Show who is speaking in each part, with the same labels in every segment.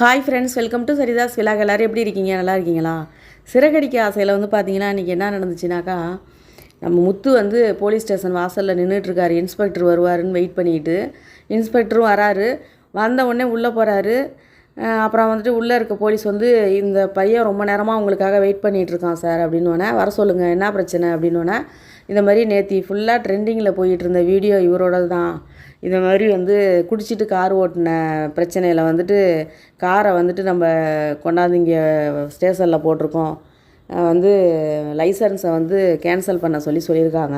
Speaker 1: hi friends welcome to சரிதாஸ் vlog எல்லோரும் எப்படி இருக்கீங்க நல்லா இருக்கீங்களா சிறகடிக்க ஆசையில் வந்து பார்த்தீங்கன்னா இன்றைக்கி என்ன நடந்துச்சுனாக்கா நம்ம முத்து வந்து போலீஸ் ஸ்டேஷன் வாசலில் நின்றுட்டுருக்காரு இன்ஸ்பெக்டர் வருவாருன்னு வெயிட் பண்ணிக்கிட்டு இன்ஸ்பெக்டரும் வராரு வந்த உடனே உள்ளே போகிறாரு அப்புறம் வந்துட்டு உள்ளே இருக்க போலீஸ் வந்து இந்த பையன் ரொம்ப நேரமாக உங்களுக்காக வெயிட் பண்ணிகிட்ருக்கான் சார் அப்படின்னோடனே வர சொல்லுங்கள் என்ன பிரச்சனை அப்படின்னு இந்த மாதிரி நேற்று ஃபுல்லாக ட்ரெண்டிங்கில் போயிட்டு இருந்த வீடியோ இவரோடது தான் இதை மாதிரி வந்து குடிச்சிட்டு கார் ஓட்டின பிரச்சனையில் வந்துட்டு காரை வந்துட்டு நம்ம கொண்டாந்து இங்கே ஸ்டேஷனில் போட்டிருக்கோம் வந்து லைசன்ஸை வந்து கேன்சல் பண்ண சொல்லி சொல்லியிருக்காங்க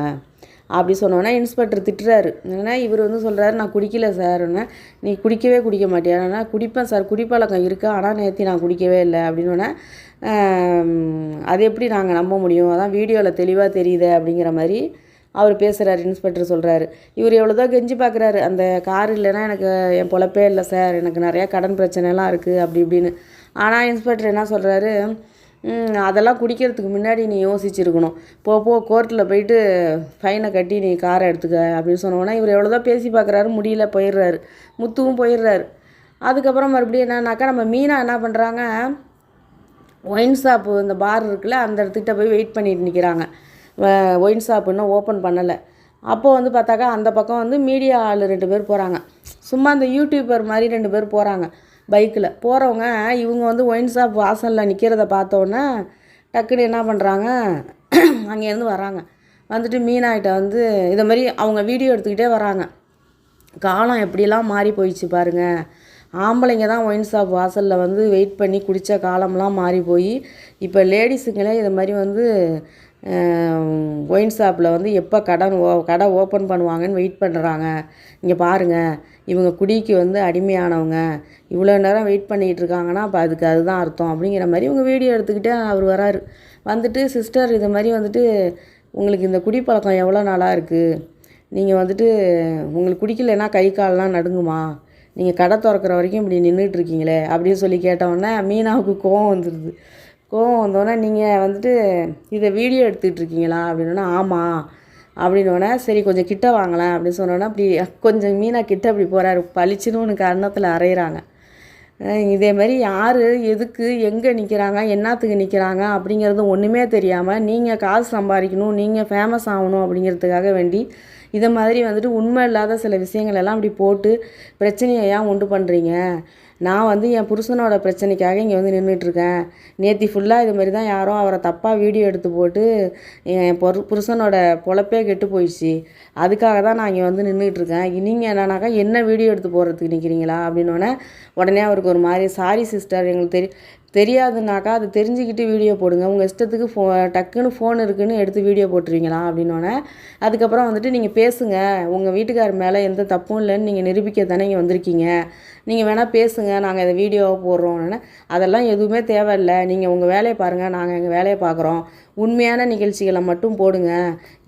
Speaker 1: அப்படி சொன்னோன்னா இன்ஸ்பெக்டர் திட்டுறாரு ஏன்னா இவர் வந்து சொல்கிறாரு நான் குடிக்கல சார்னு நீ குடிக்கவே குடிக்க மாட்டேன் ஆனால் குடிப்பேன் சார் குடிப்பழக்கம் இருக்குது ஆனால் நேற்று நான் குடிக்கவே இல்லை அப்படின்னோடனே அது எப்படி நாங்கள் நம்ப முடியும் அதான் வீடியோவில் தெளிவாக தெரியுது அப்படிங்கிற மாதிரி அவர் பேசுகிறாரு இன்ஸ்பெக்டர் சொல்கிறாரு இவர் எவ்வளோதோ கெஞ்சி பார்க்குறாரு அந்த கார் இல்லைன்னா எனக்கு என் பொழப்பே இல்லை சார் எனக்கு நிறையா கடன் பிரச்சனைலாம் இருக்குது அப்படி இப்படின்னு ஆனால் இன்ஸ்பெக்டர் என்ன சொல்கிறாரு அதெல்லாம் குடிக்கிறதுக்கு முன்னாடி நீ யோசிச்சுருக்கணும் போ போ கோர்ட்டில் போயிட்டு ஃபைனை கட்டி நீ காரை எடுத்துக்க அப்படின்னு சொன்னோம்னா இவர் எவ்வளோதான் பேசி பார்க்குறாரு முடியல போயிடுறாரு முத்துவும் போயிடுறாரு அதுக்கப்புறம் மறுபடியும் என்னன்னாக்கா நம்ம மீனா என்ன பண்ணுறாங்க ஒயின் ஷாப்பு இந்த பார் இருக்குல்ல அந்த இடத்துக்கிட்ட போய் வெயிட் பண்ணிட்டு நிற்கிறாங்க ஒயின் ஷாப் இன்னும் ஓப்பன் பண்ணலை அப்போது வந்து பார்த்தாக்கா அந்த பக்கம் வந்து மீடியா ஆள் ரெண்டு பேர் போகிறாங்க சும்மா அந்த யூடியூபர் மாதிரி ரெண்டு பேர் போகிறாங்க பைக்கில் போகிறவங்க இவங்க வந்து ஒயின் ஷாப் வாசலில் நிற்கிறத பார்த்தோன்னே டக்குன்னு என்ன பண்ணுறாங்க அங்கேருந்து வராங்க வந்துட்டு மீனாகிட்ட வந்து இதை மாதிரி அவங்க வீடியோ எடுத்துக்கிட்டே வராங்க காலம் எப்படிலாம் மாறி போயிடுச்சு பாருங்கள் ஆம்பளைங்க தான் ஒயின் ஷாப் வாசலில் வந்து வெயிட் பண்ணி குடித்த காலம்லாம் மாறி போய் இப்போ லேடிஸுங்களே இது மாதிரி வந்து ஒயின் ஷாப்பில் வந்து எப்போ கடன் ஓ கடை ஓப்பன் பண்ணுவாங்கன்னு வெயிட் பண்ணுறாங்க இங்கே பாருங்கள் இவங்க குடிக்கு வந்து அடிமையானவங்க இவ்வளோ நேரம் வெயிட் பண்ணிகிட்டு இருக்காங்கன்னா அப்போ அதுக்கு அதுதான் அர்த்தம் அப்படிங்கிற மாதிரி இவங்க வீடியோ எடுத்துக்கிட்டே அவர் வரார் வந்துட்டு சிஸ்டர் இது மாதிரி வந்துட்டு உங்களுக்கு இந்த குடிப்பழக்கம் எவ்வளோ நாளாக இருக்குது நீங்கள் வந்துட்டு உங்களுக்கு குடிக்கலைன்னா கை கால்லாம் நடுங்குமா நீங்கள் கடை திறக்கிற வரைக்கும் இப்படி நின்றுட்டுருக்கீங்களே அப்படின்னு சொல்லி கேட்டவுடனே மீனாவுக்கு கோவம் வந்துடுது கோவம் வந்தோடனே நீங்கள் வந்துட்டு இதை வீடியோ எடுத்துகிட்டு இருக்கீங்களா அப்படின்னா ஆமாம் அப்படின்னோடனே சரி கொஞ்சம் கிட்ட வாங்கலாம் அப்படின்னு சொன்னோன்னா அப்படி கொஞ்சம் மீனாக கிட்ட அப்படி போகிறாரு பளிச்சுன்னு ஒன்று கர்ணத்தில் அரைகிறாங்க இதே மாதிரி யார் எதுக்கு எங்கே நிற்கிறாங்க என்னத்துக்கு நிற்கிறாங்க அப்படிங்கிறது ஒன்றுமே தெரியாமல் நீங்கள் காசு சம்பாதிக்கணும் நீங்கள் ஃபேமஸ் ஆகணும் அப்படிங்கிறதுக்காக வேண்டி இதை மாதிரி வந்துட்டு உண்மை இல்லாத சில விஷயங்கள் எல்லாம் அப்படி போட்டு பிரச்சனையை ஏன் உண்டு பண்ணுறீங்க நான் வந்து என் புருஷனோட பிரச்சனைக்காக இங்கே வந்து நின்றுட்டுருக்கேன் நேற்று ஃபுல்லாக இது மாதிரி தான் யாரும் அவரை தப்பாக வீடியோ எடுத்து போட்டு என் பொரு புருஷனோட பொழப்பே கெட்டு போயிடுச்சு அதுக்காக தான் நான் இங்கே வந்து நின்றுட்டுருக்கேன் நீங்கள் என்னன்னாக்கா என்ன வீடியோ எடுத்து போடுறதுக்கு நிற்கிறீங்களா அப்படின்னோடனே உடனே அவருக்கு ஒரு மாதிரி சாரி சிஸ்டர் எங்களுக்கு தெரியும் தெரியாதுனாக்கா அது தெரிஞ்சுக்கிட்டு வீடியோ போடுங்க உங்கள் இஷ்டத்துக்கு ஃபோ டக்குன்னு ஃபோன் இருக்குன்னு எடுத்து வீடியோ போட்டுருவீங்களா அப்படின்னோடனே அதுக்கப்புறம் வந்துட்டு நீங்கள் பேசுங்க உங்கள் வீட்டுக்கார் மேலே எந்த தப்பும் இல்லைன்னு நீங்கள் நிரூபிக்க தானே இங்கே வந்திருக்கீங்க நீங்கள் வேணால் பேசுங்க நாங்கள் இதை வீடியோவை போடுறோம்னு அதெல்லாம் எதுவுமே தேவையில்லை நீங்கள் உங்கள் வேலையை பாருங்கள் நாங்கள் எங்கள் வேலையை பார்க்குறோம் உண்மையான நிகழ்ச்சிகளை மட்டும் போடுங்க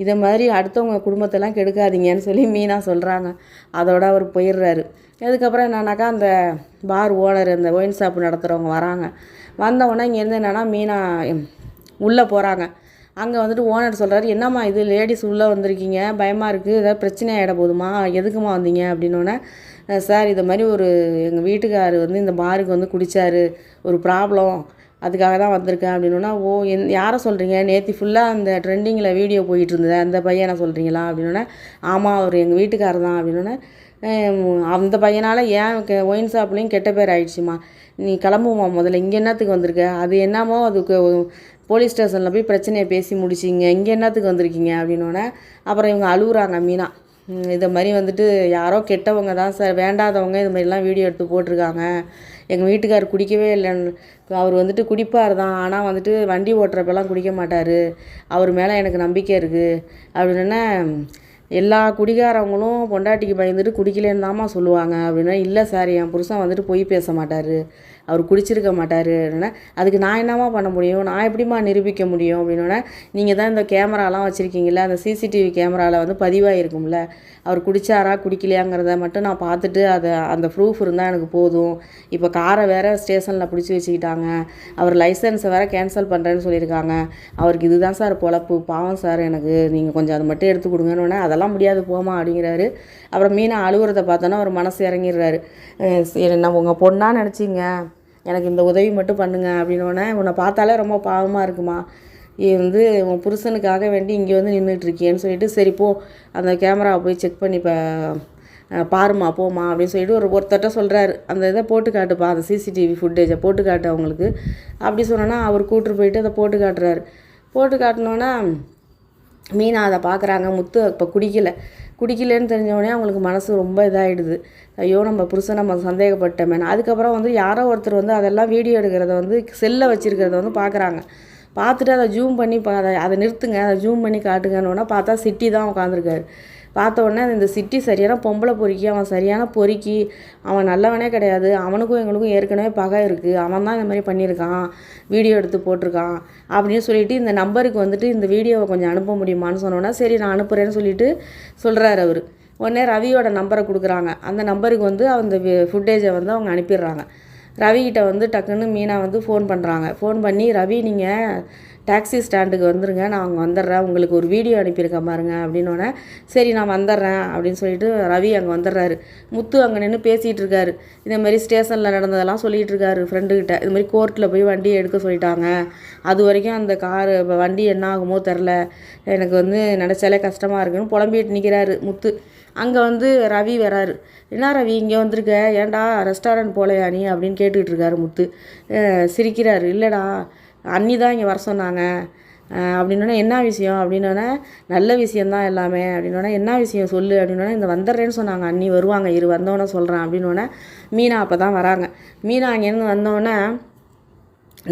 Speaker 1: இதை மாதிரி அடுத்தவங்க குடும்பத்தெல்லாம் கெடுக்காதீங்கன்னு சொல்லி மீனா சொல்கிறாங்க அதோட அவர் போயிடுறாரு அதுக்கப்புறம் என்னன்னாக்கா அந்த பார் ஓனர் இந்த ஒயின் ஷாப் நடத்துகிறவங்க வராங்க வந்தவொடனே இங்கேருந்து என்னென்னா மீனா உள்ளே போகிறாங்க அங்கே வந்துட்டு ஓனர் சொல்கிறாரு என்னம்மா இது லேடிஸ் உள்ளே வந்திருக்கீங்க பயமாக இருக்குது ஏதாவது பிரச்சனை ஆகிட போதுமா எதுக்குமா வந்தீங்க அப்படின்னோடனே சார் இதை மாதிரி ஒரு எங்கள் வீட்டுக்கார் வந்து இந்த பாருக்கு வந்து குடித்தார் ஒரு ப்ராப்ளம் அதுக்காக தான் வந்திருக்கேன் அப்படின்னா ஓ என் யாரை சொல்கிறீங்க நேற்று ஃபுல்லாக அந்த ட்ரெண்டிங்கில் வீடியோ போயிட்டு இருந்தது அந்த பையனை சொல்கிறீங்களா அப்படின்னோடனே ஆமாம் அவர் எங்கள் வீட்டுக்காரர் தான் அப்படின்னோடனே அந்த பையனால் ஏன் ஒயின் ஷாப்லேயும் கெட்ட பேர் ஆயிடுச்சுமா நீ கிளம்புமா முதல்ல இங்கே என்னத்துக்கு வந்திருக்க அது என்னமோ அதுக்கு போலீஸ் ஸ்டேஷனில் போய் பிரச்சனையை பேசி முடிச்சிங்க இங்கே என்னத்துக்கு வந்திருக்கீங்க அப்படின்னோடனே அப்புறம் இவங்க அழுகுறாங்க மீனா இதை மாதிரி வந்துட்டு யாரோ கெட்டவங்க தான் சார் வேண்டாதவங்க இது மாதிரிலாம் வீடியோ எடுத்து போட்டிருக்காங்க எங்கள் வீட்டுக்கார் குடிக்கவே இல்லைன்னு அவர் வந்துட்டு குடிப்பார் தான் ஆனால் வந்துட்டு வண்டி ஓட்டுறப்பெல்லாம் குடிக்க மாட்டார் அவர் மேலே எனக்கு நம்பிக்கை இருக்குது அப்படின்னா எல்லா குடிகாரவங்களும் பொண்டாட்டிக்கு பயந்துட்டு குடிக்கலேன்னு தாம்மா சொல்லுவாங்க அப்படின்னா இல்லை சார் என் புருஷன் வந்துட்டு பொய் பேச மாட்டார் அவர் குடிச்சிருக்க மாட்டார் அதுக்கு நான் என்னமா பண்ண முடியும் நான் எப்படிமா நிரூபிக்க முடியும் அப்படின்னோடனே நீங்கள் தான் இந்த கேமராலாம் வச்சுருக்கீங்கள அந்த சிசிடிவி கேமராவில் வந்து பதிவாக இருக்கும்ல அவர் குடித்தாரா குடிக்கலையாங்கிறத மட்டும் நான் பார்த்துட்டு அதை அந்த ப்ரூஃப் இருந்தால் எனக்கு போதும் இப்போ காரை வேறு ஸ்டேஷனில் பிடிச்சி வச்சுக்கிட்டாங்க அவர் லைசன்ஸை வேறு கேன்சல் பண்ணுறேன்னு சொல்லியிருக்காங்க அவருக்கு இதுதான் சார் பொழப்பு பாவம் சார் எனக்கு நீங்கள் கொஞ்சம் அதை மட்டும் எடுத்து கொடுங்கன்னு அதெல்லாம் முடியாது போமா அப்படிங்கிறாரு அப்புறம் மீனை அழுகிறத பார்த்தோன்னா அவர் மனசு இறங்கிடுறாரு என்ன உங்கள் பொண்ணாக நினச்சிங்க எனக்கு இந்த உதவி மட்டும் பண்ணுங்க அப்படின்னோடனே உன்னை பார்த்தாலே ரொம்ப பாவமாக இருக்குமா வந்து உன் புருஷனுக்காக வேண்டி இங்கே வந்து நின்றுட்டுருக்கியேன்னு சொல்லிட்டு சரி போ அந்த கேமராவை போய் செக் பண்ணி இப்போ பாருமா போமா அப்படின்னு சொல்லிட்டு ஒரு ஒருத்தட்ட சொல்கிறாரு அந்த இதை போட்டு காட்டுப்பா அந்த சிசிடிவி ஃபுட்டேஜை போட்டு காட்டு அவங்களுக்கு அப்படி சொன்னோன்னா அவர் கூட்டு போயிட்டு அதை போட்டு காட்டுறாரு போட்டு காட்டினோன்னா மீனா அதை பார்க்குறாங்க முத்து இப்போ குடிக்கலை குடிக்கலன்னு தெரிஞ்சவொடனே அவங்களுக்கு மனசு ரொம்ப இதாகிடுது ஐயோ நம்ம புருஷன் நம்ம சந்தேகப்பட்டமேனு அதுக்கப்புறம் வந்து யாரோ ஒருத்தர் வந்து அதெல்லாம் வீடியோ எடுக்கிறத வந்து செல்லை வச்சுருக்கிறத வந்து பார்க்குறாங்க பார்த்துட்டு அதை ஜூம் பண்ணி அதை அதை நிறுத்துங்க அதை ஜூம் பண்ணி காட்டுங்கன்னு பார்த்தா சிட்டி தான் உட்காந்துருக்காரு பார்த்த உடனே இந்த சிட்டி சரியான பொம்பளை பொறுக்கி அவன் சரியான பொறுக்கி அவன் நல்லவனே கிடையாது அவனுக்கும் எங்களுக்கும் ஏற்கனவே பகை இருக்குது அவன் தான் இந்த மாதிரி பண்ணியிருக்கான் வீடியோ எடுத்து போட்டிருக்கான் அப்படின்னு சொல்லிட்டு இந்த நம்பருக்கு வந்துட்டு இந்த வீடியோவை கொஞ்சம் அனுப்ப முடியுமான்னு சொன்னோன்னா சரி நான் அனுப்புகிறேன்னு சொல்லிட்டு சொல்கிறாரு அவர் உடனே ரவியோட நம்பரை கொடுக்குறாங்க அந்த நம்பருக்கு வந்து அந்த ஃபுட்டேஜை வந்து அவங்க அனுப்பிடுறாங்க ரவிக்கிட்ட வந்து டக்குன்னு மீனா வந்து ஃபோன் பண்ணுறாங்க ஃபோன் பண்ணி ரவி நீங்கள் டாக்ஸி ஸ்டாண்டுக்கு வந்துடுங்க நான் அங்கே வந்துடுறேன் உங்களுக்கு ஒரு வீடியோ அனுப்பியிருக்கேன் பாருங்க அப்படின்னோடனே சரி நான் வந்துடுறேன் அப்படின்னு சொல்லிட்டு ரவி அங்கே வந்துடுறாரு முத்து அங்கே நின்று பேசிகிட்டு இருக்காரு இந்த மாதிரி ஸ்டேஷனில் நடந்ததெல்லாம் சொல்லிகிட்டு இருக்காரு ஃப்ரெண்டுக்கிட்ட இது மாதிரி கோர்ட்டில் போய் வண்டி எடுக்க சொல்லிட்டாங்க அது வரைக்கும் அந்த கார் வண்டி என்ன ஆகுமோ தெரில எனக்கு வந்து நினச்சாலே கஷ்டமாக இருக்குன்னு புலம்பிட்டு நிற்கிறாரு முத்து அங்கே வந்து ரவி வராரு என்ன ரவி இங்கே வந்திருக்க ஏன்டா ரெஸ்டாரண்ட் போலையா நீ அப்படின்னு கேட்டுக்கிட்டு இருக்காரு முத்து சிரிக்கிறாரு இல்லைடா அன்னி தான் இங்கே வர சொன்னாங்க அப்படின்னோடனே என்ன விஷயம் அப்படின்னோடனே நல்ல விஷயந்தான் எல்லாமே அப்படின்னோடனே என்ன விஷயம் சொல்லு அப்படின்னா இந்த வந்துடுறேன்னு சொன்னாங்க அன்னி வருவாங்க இரு வந்தோன்னே சொல்கிறேன் அப்படின்னோடனே மீனா அப்போ தான் வராங்க மீனா அங்கேருந்து வந்தோடனே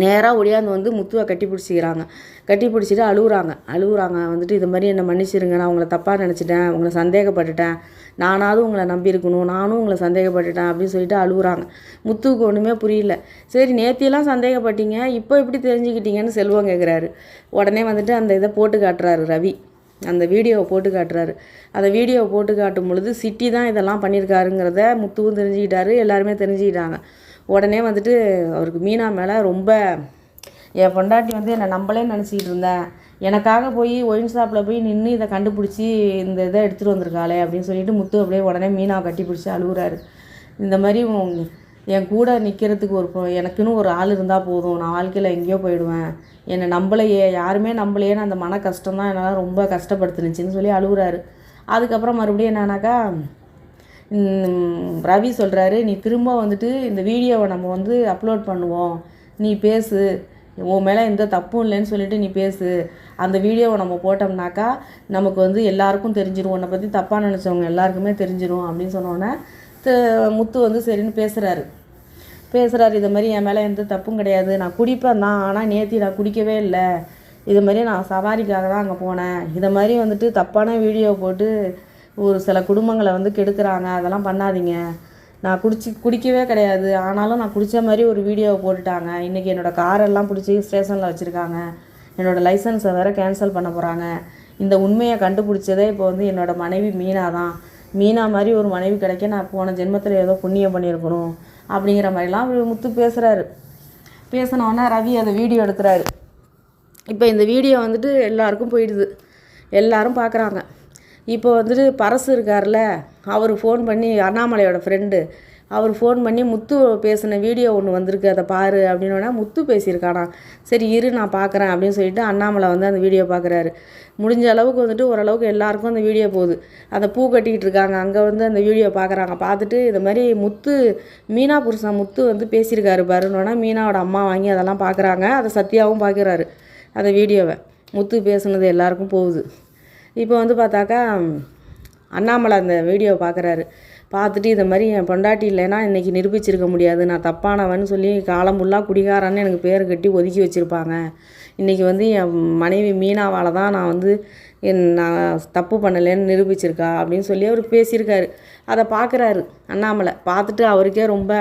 Speaker 1: நேராக ஒடியாந்து வந்து முத்துவை கட்டி பிடிச்சிக்கிறாங்க கட்டி பிடிச்சிட்டு அழுகுறாங்க அழுகுறாங்க வந்துட்டு இது மாதிரி என்னை மன்னிச்சிருங்க நான் உங்களை தப்பாக நினச்சிட்டேன் உங்களை சந்தேகப்பட்டுட்டேன் நானாவது உங்களை நம்பியிருக்கணும் நானும் உங்களை சந்தேகப்பட்டுட்டேன் அப்படின்னு சொல்லிட்டு அழுகுறாங்க முத்துக்கு ஒன்றுமே புரியல சரி நேத்தியெல்லாம் சந்தேகப்பட்டீங்க இப்போ எப்படி தெரிஞ்சுக்கிட்டீங்கன்னு செல்வம் கேட்குறாரு உடனே வந்துட்டு அந்த இதை போட்டு காட்டுறாரு ரவி அந்த வீடியோவை போட்டு காட்டுறாரு அந்த வீடியோவை போட்டு காட்டும் பொழுது சிட்டி தான் இதெல்லாம் பண்ணியிருக்காருங்கிறத முத்துவும் தெரிஞ்சுக்கிட்டாரு எல்லாருமே தெரிஞ்சுக்கிட்டாங்க உடனே வந்துட்டு அவருக்கு மீனா மேலே ரொம்ப என் பொண்டாட்டி வந்து என்னை நம்மளே நினச்சிக்கிட்டு இருந்தேன் எனக்காக போய் ஒயின் ஷாப்பில் போய் நின்று இதை கண்டுபிடிச்சி இந்த இதை எடுத்துகிட்டு வந்திருக்காளே அப்படின்னு சொல்லிட்டு முத்து அப்படியே உடனே மீனாக கட்டி பிடிச்சி அழுகுறாரு இந்த மாதிரி என் கூட நிற்கிறதுக்கு ஒரு எனக்குன்னு ஒரு ஆள் இருந்தால் போதும் நான் வாழ்க்கையில் எங்கேயோ போயிடுவேன் என்னை நம்மளையே யாருமே நம்பளையேன்னு அந்த மன கஷ்டம் தான் என்னால் ரொம்ப கஷ்டப்படுத்துனுச்சின்னு சொல்லி அழுகுறாரு அதுக்கப்புறம் மறுபடியும் என்னன்னாக்கா ரவி சொல்கிறாரு நீ திரும்ப வந்துட்டு இந்த வீடியோவை நம்ம வந்து அப்லோட் பண்ணுவோம் நீ பேசு உன் மேலே எந்த தப்பும் இல்லைன்னு சொல்லிட்டு நீ பேசு அந்த வீடியோவை நம்ம போட்டோம்னாக்கா நமக்கு வந்து எல்லாருக்கும் தெரிஞ்சிடும் உன்னை பற்றி தப்பாக நினச்சவங்க எல்லாருக்குமே தெரிஞ்சிடும் அப்படின்னு சொன்னோன்னே முத்து வந்து சரின்னு பேசுகிறாரு பேசுகிறாரு இது மாதிரி என் மேலே எந்த தப்பும் கிடையாது நான் குடிப்பேன் தான் ஆனால் நேத்தி நான் குடிக்கவே இல்லை இது மாதிரி நான் சவாரிக்காக தான் அங்கே போனேன் இதை மாதிரி வந்துட்டு தப்பான வீடியோ போட்டு ஒரு சில குடும்பங்களை வந்து கெடுக்கிறாங்க அதெல்லாம் பண்ணாதீங்க நான் குடிச்சு குடிக்கவே கிடையாது ஆனாலும் நான் குடித்த மாதிரி ஒரு வீடியோவை போட்டுட்டாங்க இன்றைக்கி என்னோடய காரெல்லாம் பிடிச்சி ஸ்டேஷனில் வச்சுருக்காங்க என்னோடய லைசன்ஸை வேறு கேன்சல் பண்ண போகிறாங்க இந்த உண்மையை கண்டுபிடிச்சதே இப்போ வந்து என்னோடய மனைவி மீனா தான் மீனா மாதிரி ஒரு மனைவி கிடைக்க நான் போன ஜென்மத்தில் ஏதோ புண்ணியம் பண்ணியிருக்கணும் அப்படிங்கிற மாதிரிலாம் அவர் முத்து பேசுகிறாரு பேசினோன்னா ரவி அதை வீடியோ எடுக்கிறாரு இப்போ இந்த வீடியோ வந்துட்டு எல்லாருக்கும் போயிடுது எல்லாரும் பார்க்குறாங்க இப்போ வந்துட்டு பரசு இருக்கார்ல அவர் ஃபோன் பண்ணி அண்ணாமலையோட ஃப்ரெண்டு அவர் ஃபோன் பண்ணி முத்து பேசின வீடியோ ஒன்று வந்திருக்கு அதை பாரு அப்படின்னோடனே முத்து பேசியிருக்கானா சரி இரு நான் பார்க்குறேன் அப்படின்னு சொல்லிட்டு அண்ணாமலை வந்து அந்த வீடியோ பார்க்குறாரு முடிஞ்ச அளவுக்கு வந்துட்டு ஓரளவுக்கு எல்லாருக்கும் அந்த வீடியோ போகுது அந்த பூ கட்டிக்கிட்டு இருக்காங்க அங்கே வந்து அந்த வீடியோ பார்க்குறாங்க பார்த்துட்டு இது மாதிரி முத்து மீனா புருஷன் முத்து வந்து பேசியிருக்காரு பாருன்னோடனே மீனாவோட அம்மா வாங்கி அதெல்லாம் பார்க்குறாங்க அதை சத்யாவும் பார்க்குறாரு அந்த வீடியோவை முத்து பேசுனது எல்லாருக்கும் போகுது இப்போ வந்து பார்த்தாக்கா அண்ணாமலை அந்த வீடியோவை பார்க்குறாரு பார்த்துட்டு இதை மாதிரி என் பொண்டாட்டி இல்லைன்னா இன்றைக்கி நிரூபிச்சிருக்க முடியாது நான் தப்பானவன் சொல்லி காலம் ஃபுல்லாக குடிகாரன்னு எனக்கு பேர் கட்டி ஒதுக்கி வச்சுருப்பாங்க இன்றைக்கி வந்து என் மனைவி மீனாவால் தான் நான் வந்து என் நான் தப்பு பண்ணலைன்னு நிரூபிச்சிருக்கா அப்படின்னு சொல்லி அவர் பேசியிருக்காரு அதை பார்க்குறாரு அண்ணாமலை பார்த்துட்டு அவருக்கே ரொம்ப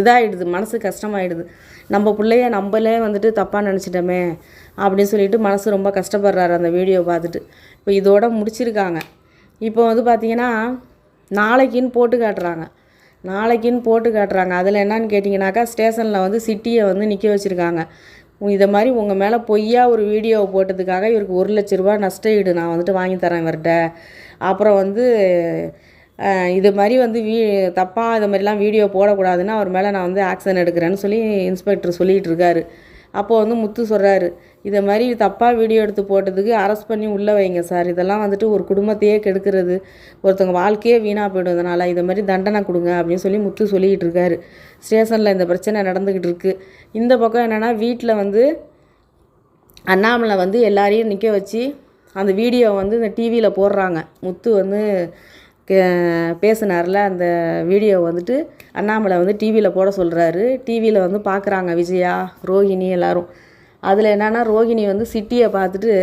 Speaker 1: இதாகிடுது மனசு கஷ்டமாயிடுது நம்ம பிள்ளைய நம்மளே வந்துட்டு தப்பாக நினச்சிட்டோமே அப்படின்னு சொல்லிட்டு மனசு ரொம்ப கஷ்டப்படுறாரு அந்த வீடியோ பார்த்துட்டு இப்போ இதோட முடிச்சிருக்காங்க இப்போ வந்து பார்த்திங்கன்னா நாளைக்குன்னு போட்டு காட்டுறாங்க நாளைக்குன்னு போட்டு காட்டுறாங்க அதில் என்னன்னு கேட்டிங்கனாக்கா ஸ்டேஷனில் வந்து சிட்டியை வந்து நிற்க வச்சுருக்காங்க இதை மாதிரி உங்கள் மேலே பொய்யா ஒரு வீடியோவை போட்டதுக்காக இவருக்கு ஒரு லட்ச ரூபா நஷ்ட ஈடு நான் வந்துட்டு வாங்கி தரேன் இவர்கிட்ட அப்புறம் வந்து இது மாதிரி வந்து வீ தப்பாக இது மாதிரிலாம் வீடியோ போடக்கூடாதுன்னு அவர் மேலே நான் வந்து ஆக்ஷன் எடுக்கிறேன்னு சொல்லி இன்ஸ்பெக்டர் சொல்லிகிட்டு இருக்காரு அப்போது வந்து முத்து சொல்கிறாரு இதை மாதிரி தப்பாக வீடியோ எடுத்து போட்டதுக்கு அரெஸ்ட் பண்ணி உள்ளே வைங்க சார் இதெல்லாம் வந்துட்டு ஒரு குடும்பத்தையே கெடுக்கிறது ஒருத்தவங்க வாழ்க்கையே வீணாக போய்டும் இதை மாதிரி தண்டனை கொடுங்க அப்படின்னு சொல்லி முத்து சொல்லிக்கிட்டு இருக்காரு ஸ்டேஷனில் இந்த பிரச்சனை நடந்துக்கிட்டு இருக்குது இந்த பக்கம் என்னென்னா வீட்டில் வந்து அண்ணாமலை வந்து எல்லாரையும் நிற்க வச்சு அந்த வீடியோ வந்து இந்த டிவியில் போடுறாங்க முத்து வந்து கே பேசினார்ல அந்த வீடியோ வந்துட்டு அண்ணாமலை வந்து டிவியில் போட சொல்கிறாரு டிவியில் வந்து பார்க்குறாங்க விஜயா ரோஹிணி எல்லோரும் அதில் என்னென்னா ரோஹிணி வந்து சிட்டியை பார்த்துட்டு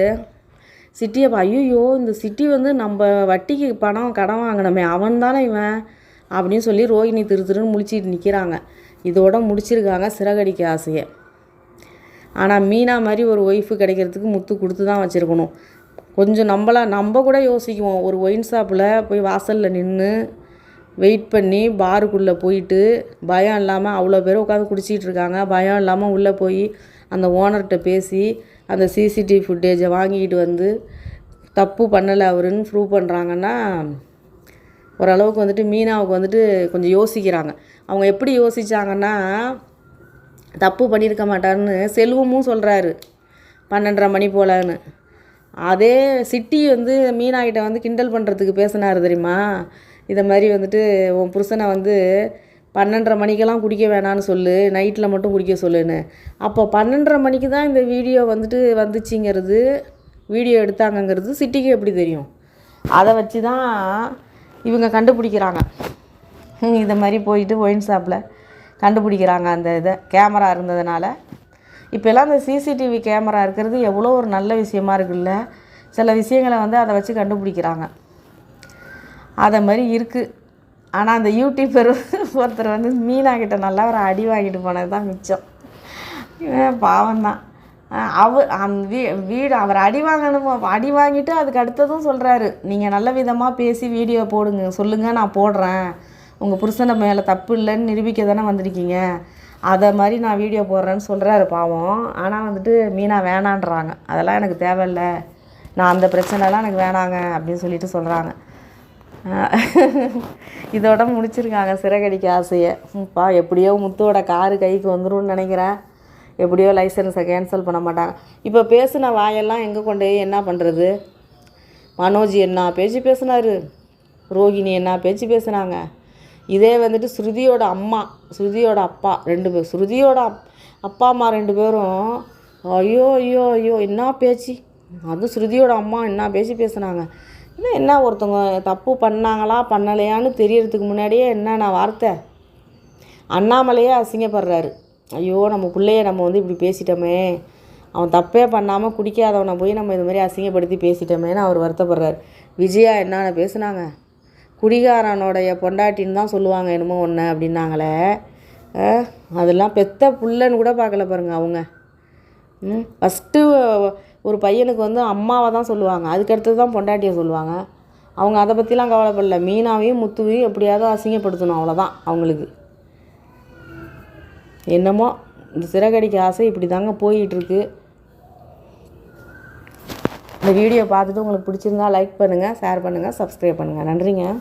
Speaker 1: சிட்டியை ஐயோ இந்த சிட்டி வந்து நம்ம வட்டிக்கு பணம் கடன் வாங்கினோமே அவன் தானே இவன் அப்படின்னு சொல்லி ரோஹிணி திரு திருன்னு முழிச்சிட்டு நிற்கிறாங்க இதோட முடிச்சிருக்காங்க சிறகடிக்க ஆசையை ஆனால் மீனா மாதிரி ஒரு ஒய்ஃபு கிடைக்கிறதுக்கு முத்து கொடுத்து தான் வச்சுருக்கணும் கொஞ்சம் நம்மளாக நம்ம கூட யோசிக்குவோம் ஒரு ஒயின் ஷாப்பில் போய் வாசலில் நின்று வெயிட் பண்ணி பாருக்குள்ளே போயிட்டு பயம் இல்லாமல் அவ்வளோ பேர் உட்காந்து குடிச்சிட்டு இருக்காங்க பயம் இல்லாமல் உள்ளே போய் அந்த ஓனர்கிட்ட பேசி அந்த சிசிடிவி ஃபுட்டேஜை வாங்கிக்கிட்டு வந்து தப்பு பண்ணலை அவருன்னு ப்ரூவ் பண்ணுறாங்கன்னா ஓரளவுக்கு வந்துட்டு மீனாவுக்கு வந்துட்டு கொஞ்சம் யோசிக்கிறாங்க அவங்க எப்படி யோசித்தாங்கன்னா தப்பு பண்ணியிருக்க மாட்டாருன்னு செல்வமும் சொல்கிறாரு பன்னெண்டரை மணி போலன்னு அதே சிட்டி வந்து மீனாகிட்ட வந்து கிண்டல் பண்ணுறதுக்கு பேசினார் தெரியுமா இதை மாதிரி வந்துட்டு உன் புருஷனை வந்து பன்னெண்டரை மணிக்கெல்லாம் குடிக்க வேணான்னு சொல்லு நைட்டில் மட்டும் குடிக்க சொல்லுன்னு அப்போ பன்னெண்டரை மணிக்கு தான் இந்த வீடியோ வந்துட்டு வந்துச்சுங்கிறது வீடியோ எடுத்தாங்கங்கிறது சிட்டிக்கு எப்படி தெரியும் அதை வச்சு தான் இவங்க கண்டுபிடிக்கிறாங்க இதை மாதிரி போயிட்டு ஒயின் ஷாப்பில் கண்டுபிடிக்கிறாங்க அந்த இதை கேமரா இருந்ததுனால இப்போல்லாம் அந்த சிசிடிவி கேமரா இருக்கிறது எவ்வளோ ஒரு நல்ல விஷயமா இருக்குல்ல சில விஷயங்களை வந்து அதை வச்சு கண்டுபிடிக்கிறாங்க அதை மாதிரி இருக்குது ஆனால் அந்த யூடியூபர் ஒருத்தர் வந்து மீனா கிட்ட நல்லா ஒரு அடி வாங்கிட்டு போனது தான் மிச்சம் பாவம் தான் அந்த அந் வீ வீடு அவர் அடி வாங்கணும் அடி வாங்கிட்டு அதுக்கு அடுத்ததும் சொல்கிறாரு நீங்கள் நல்ல விதமாக பேசி வீடியோ போடுங்க சொல்லுங்கள் நான் போடுறேன் உங்கள் புருஷனை மேலே தப்பு இல்லைன்னு நிரூபிக்க தானே வந்திருக்கீங்க அதை மாதிரி நான் வீடியோ போடுறேன்னு சொல்கிறாரு பாவம் ஆனால் வந்துட்டு மீனா வேணான்றாங்க அதெல்லாம் எனக்கு தேவையில்லை நான் அந்த பிரச்சனைலாம் எனக்கு வேணாங்க அப்படின்னு சொல்லிட்டு சொல்கிறாங்க இதோட முடிச்சிருக்காங்க சிறகடிக்க ஆசையை பா எப்படியோ முத்துவோட காரு கைக்கு வந்துடும் நினைக்கிறேன் எப்படியோ லைசன்ஸை கேன்சல் பண்ண மாட்டாங்க இப்போ பேசின வாயெல்லாம் எங்கே கொண்டு போய் என்ன பண்ணுறது மனோஜ் என்ன பேச்சு பேசினார் ரோகிணி என்ன பேச்சு பேசுனாங்க இதே வந்துட்டு ஸ்ருதியோட அம்மா ஸ்ருதியோட அப்பா ரெண்டு பேர் ஸ்ருதியோட அப் அப்பா அம்மா ரெண்டு பேரும் ஐயோ ஐயோ ஐயோ என்ன பேச்சு அதுவும் ஸ்ருதியோட அம்மா என்ன பேச்சு பேசுனாங்க இன்னும் என்ன ஒருத்தவங்க தப்பு பண்ணாங்களா பண்ணலையான்னு தெரியறதுக்கு முன்னாடியே என்னென்ன வார்த்தை அண்ணாமலையே அசிங்கப்படுறாரு ஐயோ நம்ம பிள்ளைய நம்ம வந்து இப்படி பேசிட்டோமே அவன் தப்பே பண்ணாமல் குடிக்காதவனை போய் நம்ம இது மாதிரி அசிங்கப்படுத்தி பேசிட்டோமேன்னு அவர் வருத்தப்படுறாரு விஜயா என்னென்ன பேசுனாங்க குடிகாரனுடைய பொண்டாட்டின்னு தான் சொல்லுவாங்க என்னமோ ஒன்று அப்படின்னாங்களே அதெல்லாம் பெத்த புள்ளன்னு கூட பார்க்கல பாருங்கள் அவங்க ஃபஸ்ட்டு ஒரு பையனுக்கு வந்து அம்மாவை தான் சொல்லுவாங்க அதுக்கடுத்து தான் பொண்டாட்டியை சொல்லுவாங்க அவங்க அதை பற்றிலாம் கவலைப்படல மீனாவையும் முத்துவையும் எப்படியாவது அசிங்கப்படுத்தணும் அவ்வளோதான் அவங்களுக்கு என்னமோ இந்த சிறகடிக்க ஆசை இப்படி தாங்க போயிட்டுருக்கு இந்த வீடியோ பார்த்துட்டு உங்களுக்கு பிடிச்சிருந்தா லைக் பண்ணுங்கள் ஷேர் பண்ணுங்கள் சப்ஸ்கிரைப் பண்ணுங்கள் நன்றிங்க